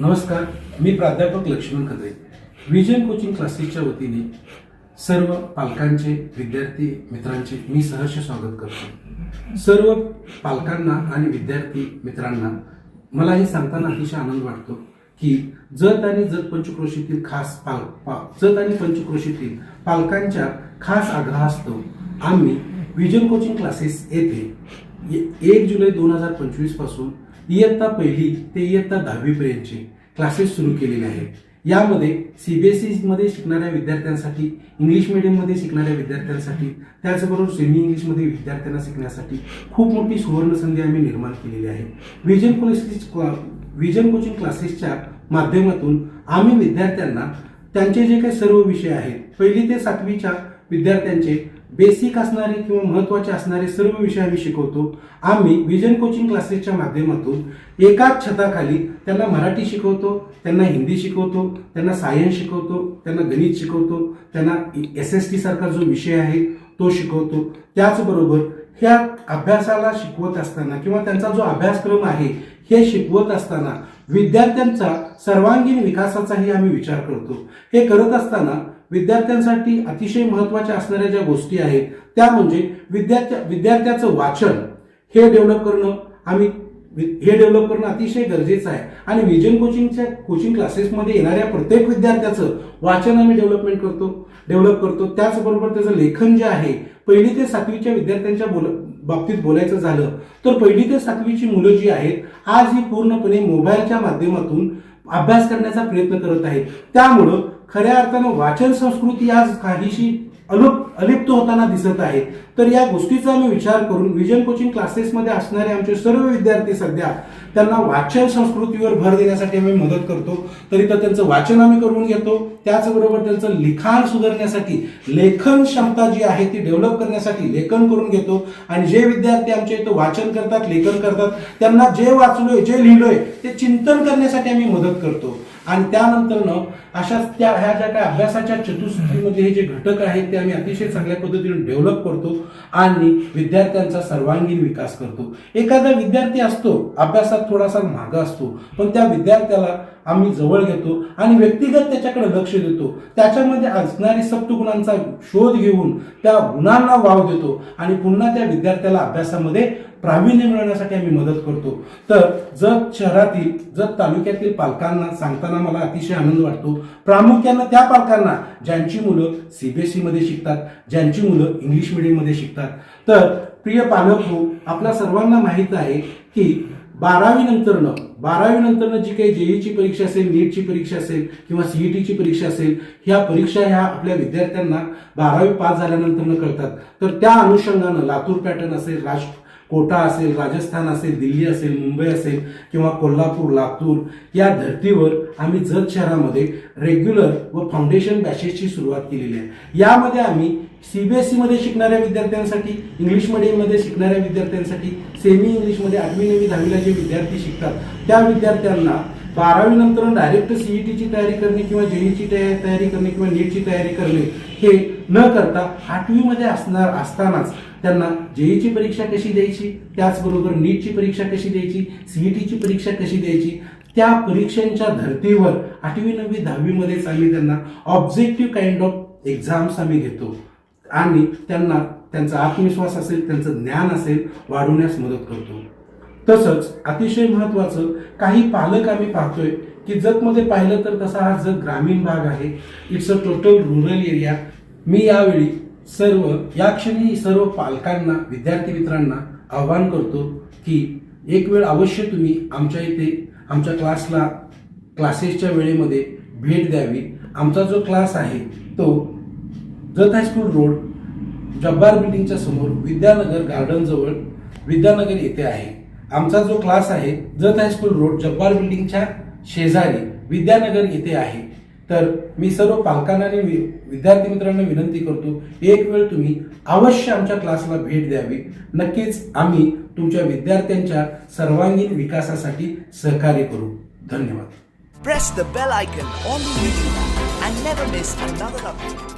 नमस्कार मी प्राध्यापक लक्ष्मण खत्रे. विजन कोचिंग क्लासेसच्या वतीने सर्व पालकांचे विद्यार्थी मित्रांचे मी सहर्ष स्वागत करतो. सर्व पालकांना आणि विद्यार्थी मित्रांना मला हे सांगताना अतिशय आनंद वाटतो की जत आणि जत पंचक्रोशीतील खास पाल पा जत आणि पंचक्रोशीतील पालकांच्या खास आग्रहास्तव आम्ही विजन कोचिंग क्लासेस येथे ए- एक जुलै दोन हजार पंचवीसपासून इयत्ता पहिली ते इयत्ता दहावीपर्यंतचे क्लासेस सुरू केलेले आहेत. यामध्ये सीबीएसईमध्ये शिकणाऱ्या विद्यार्थ्यांसाठी इंग्लिश मीडियममध्ये शिकणाऱ्या विद्यार्थ्यांसाठी त्याचबरोबर सेमी इंग्लिशमध्ये विद्यार्थ्यांना शिकण्यासाठी खूप मोठी सुवर्ण संधी आम्ही निर्माण केलेली आहे. विजन क्लासेस विजन कोचिंग क्लासेसच्या माध्यमातून आम्ही विद्यार्थ्यांना त्यांचे जे काही सर्व विषय आहेत पहिली ते सातवीच्या विद्यार्थ्यांचे बेसिक असणारे किंवा महत्त्वाचे असणारे सर्व विषय आम्ही शिकवतो. आम्ही विजन कोचिंग क्लासेसच्या माध्यमातून एकाच छताखाली त्यांना मराठी शिकवतो त्यांना हिंदी शिकवतो त्यांना सायन्स शिकवतो त्यांना गणित शिकवतो त्यांना एस एस टी सारखा जो विषय आहे तो शिकवतो. त्याचबरोबर ह्या अभ्यासाला शिकवत असताना किंवा त्यांचा जो अभ्यासक्रम आहे हे शिकवत असताना विद्यार्थ्यांचा सर्वांगीण विकासाचाही आम्ही विचार करतो. हे करत असताना विद्यार्थ्यांसाठी अतिशय महत्त्वाच्या असणाऱ्या ज्या गोष्टी आहेत त्या म्हणजे विद्यार्थ्या विद्यार्थ्याचं वाचन. हे डेव्हलप करणं आम्ही हे डेव्हलप करणं अतिशय गरजेचं आहे. आणि विजन कोचिंगच्या कोचिंग क्लासेसमध्ये येणाऱ्या प्रत्येक विद्यार्थ्याचं वाचन आम्ही डेव्हलपमेंट करतो डेव्हलप करतो. त्याचबरोबर त्याचं लेखन जे आहे पहिली ते सातवीच्या विद्यार्थ्यांच्या बोल बाबतीत बोलायचं झालं तर पहिली ते सातवीची मुलं जी आहेत आज ही पूर्णपणे मोबाईलच्या माध्यमातून अभ्यास करण्याचा प्रयत्न करत आहेत. त्यामुळं खऱ्या अर्थानं वाचन संस्कृती आज काहीशी अलुप अलिप्त होताना दिसत आहे. तर या गोष्टीचा आम्ही विचार करून विजन कोचिंग क्लासेसमध्ये असणारे आमचे सर्व विद्यार्थी सध्या त्यांना वाचन संस्कृतीवर भर देण्यासाठी आम्ही मदत करतो. तर इथं त्यांचं वाचन आम्ही करून घेतो. त्याचबरोबर त्यांचं लिखाण सुधारण्यासाठी लेखन क्षमता जी आहे ती डेव्हलप करण्यासाठी लेखन करून घेतो. आणि जे विद्यार्थी आमचे इथं वाचन करतात लेखन करतात त्यांना जे वाचलोय जे लिहिलोय ते चिंतन करण्यासाठी आम्ही मदत करतो. आणि त्यानंतरनं अशाच त्या ह्या ज्या काही अभ्यासाच्या चतुसूत्रीमध्ये हे जे घटक आहेत ते आम्ही अतिशय चांगल्या पद्धतीने डेव्हलप करतो आणि विद्यार्थ्यांचा सर्वांगीण विकास करतो. एखादा विद्यार्थी असतो अभ्यासात थोडासा मागा असतो पण त्या विद्यार्थ्याला आम्ही जवळ घेतो आणि व्यक्तिगत त्याच्याकडे लक्ष देतो. त्याच्यामध्ये असणारी सप्तगुणांचा शोध घेऊन त्या गुणांना वाव देतो आणि पुन्हा त्या विद्यार्थ्याला अभ्यासामध्ये प्रावीण्य मिळवण्यासाठी आम्ही मदत करतो. तर जत शहरातील जत तालुक्यातील पालकांना सांगताना मला अतिशय आनंद वाटतो. प्रामुख्यानं त्या पालकांना ज्यांची मुलं सीबीएसईमध्ये शिकतात ज्यांची मुलं इंग्लिश मीडियममध्ये शिकतात. तर प्रिय पालक हो आपल्या सर्वांना माहीत आहे की बारावी नंतरनं बारावी नंतरनं जी काही जेईची परीक्षा असेल नीटची परीक्षा असेल किंवा सीईटीची परीक्षा असेल ह्या परीक्षा ह्या आपल्या विद्यार्थ्यांना बारावी पास झाल्यानंतरनं कळतात. तर त्या अनुषंगानं लातूर पॅटर्न असेल राज कोटा असेल राजस्थान असेल दिल्ली असेल मुंबई असेल किंवा कोल्हापूर लातूर या धर्तीवर आम्ही जत शहरामध्ये रेग्युलर व फाउंडेशन बॅचेसची सुरुवात केलेली आहे. यामध्ये आम्ही सीबीएसई मध्ये शिकणाऱ्या विद्यार्थ्यांसाठी इंग्लिश मीडियममध्ये शिकणाऱ्या विद्यार्थ्यांसाठी सेमी इंग्लिशमध्ये आठवी नवी दहावीला जे विद्यार्थी शिकतात त्या विद्यार्थ्यांना बारावी नंतर डायरेक्ट सीईटीची तयारी करणे किंवा जेईची तयारी करणे किंवा नीटची तयारी करणे हे न करता आठवीमध्ये असणार असतानाच त्यांना जेईची परीक्षा कशी द्यायची? त्याचबरोबर नीटची परीक्षा कशी द्यायची? सीईटीची परीक्षा कशी द्यायची? त्या परीक्षांच्या धर्तीवर आठवी नववी दहावीमध्येच आम्ही त्यांना ऑब्जेक्टिव्ह काइंड ऑफ एक्झाम्स आम्ही घेतो. आणि त्यांना त्यांचा आत्मविश्वास असेल त्यांचं ज्ञान असेल वाढवण्यास मदत करतो. तसंच अतिशय महत्वाचं काही पालक आम्ही पाहतोय की जतमध्ये पाहिलं तर तसा हा जत ग्रामीण भाग आहे. It's a total rural area मी यावेळी सर्व या क्षणी सर्व पालकांना विद्यार्थी मित्रांना आवाहन करतो की एक वेळ अवश्य तुम्ही आमच्या इथे आमच्या क्लासला क्लासेसच्या वेळेमध्ये भेट द्यावी. आमचा जो क्लास आहे तो जत हायस्कूल रोड जब्बार बिल्डिंगच्या समोर विद्यानगर गार्डनजवळ विद्यानगर येथे आहे. आमचा जो क्लास आहे जत हायस्कूल रोड जब्बार बिल्डिंगच्या शेजारी विद्यानगर येथे आहे. तर मी सर्व पालकांना आणि वि- विद्यार्थी मित्रांना विनंती करतो एक वेळ तुम्ही अवश्य आमच्या क्लासला भेट द्यावी. नक्कीच आम्ही तुमच्या विद्यार्थ्यांच्या सर्वांगीण विकासासाठी सहकार्य करू. धन्यवाद. Press the bell icon on the YouTube and never miss another update.